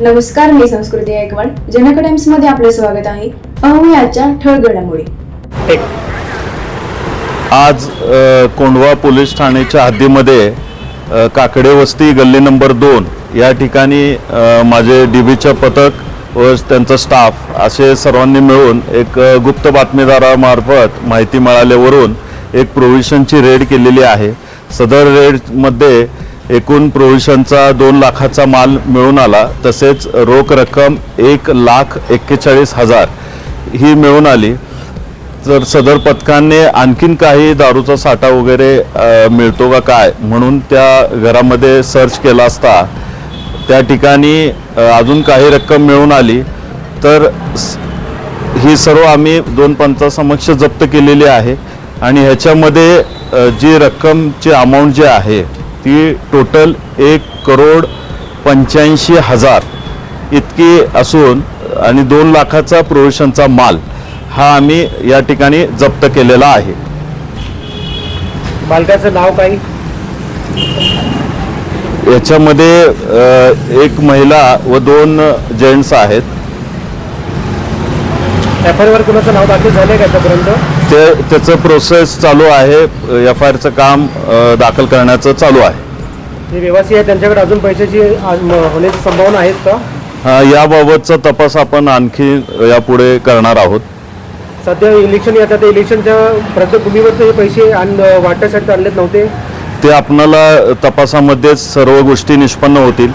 नमस्कार मी संस्कृती गायकवाड जनक टाइम्समध्ये आपलं स्वागत आहे. पाहूया आजच्या घडामोडी. आज कोंडवा कोंढवा पोलीस ठाण्याच्या हद्दीमध्ये काकडे वस्ती गल्ली नंबर दोन या ठिकाणी माझे डी बीचं पथक व त्यांचा स्टाफ असे सर्वांनी मिळून एक गुप्त बातमीदारामार्फत माहिती मिळाल्यावरून एक प्रोव्हिशनची रेड केलेली आहे. सदर रेडमध्ये एकूण प्रोव्हिशनचा दोन लाखाचा माल मिळून आला. तसेच रोख रक्कम एक लाख एक्केचाळीस हजार ही मिळून आली. तर सदर पथकाने आणखीन काही दारूचा साठा वगैरे मिळतो का काय म्हणून त्या घरामध्ये सर्च केला असता त्या ठिकाणी अजून काही रक्कम मिळून आली. तर ही सर्व आम्ही दोन पंचासमक्ष जप्त केलेली आहे. आणि ह्याच्यामध्ये जी रक्कमची अमाऊंट जी आहे ती टोटल एक करोड पंच्याऐंशी हजार इतकी असून आणि दोन लाखाचा प्रोविशनचा माल हा आम्ही या ठिकाणी जप्त केलेला आहे. मालकाचं नाव काय? याच्यामध्ये एक महिला व दोन जेंट्स आहेत. एफ आय वर कुणाचं नाव दाखल झालंय का आतापर्यंत? ते त्याचं प्रोसेस चालू आहे. एफ आय आरचं काम अ, दाखल करण्याचं चालू आहे. जे व्यवसायी आहेत त्यांच्याकडे अजून पैशाची आज म- होण्याची संभावना आहेत का? याबाबतचा तपास आपण आणखी यापुढे करणार आहोत. सध्या इलेक्शन येतात त्या इलेक्शनच्या प्रत्यभूमीवर हे पैसे आण वाटण्यासाठी आणलेत नव्हते? ते आपणाला तपासामध्येच सर्व गोष्टी निष्पन्न होतील.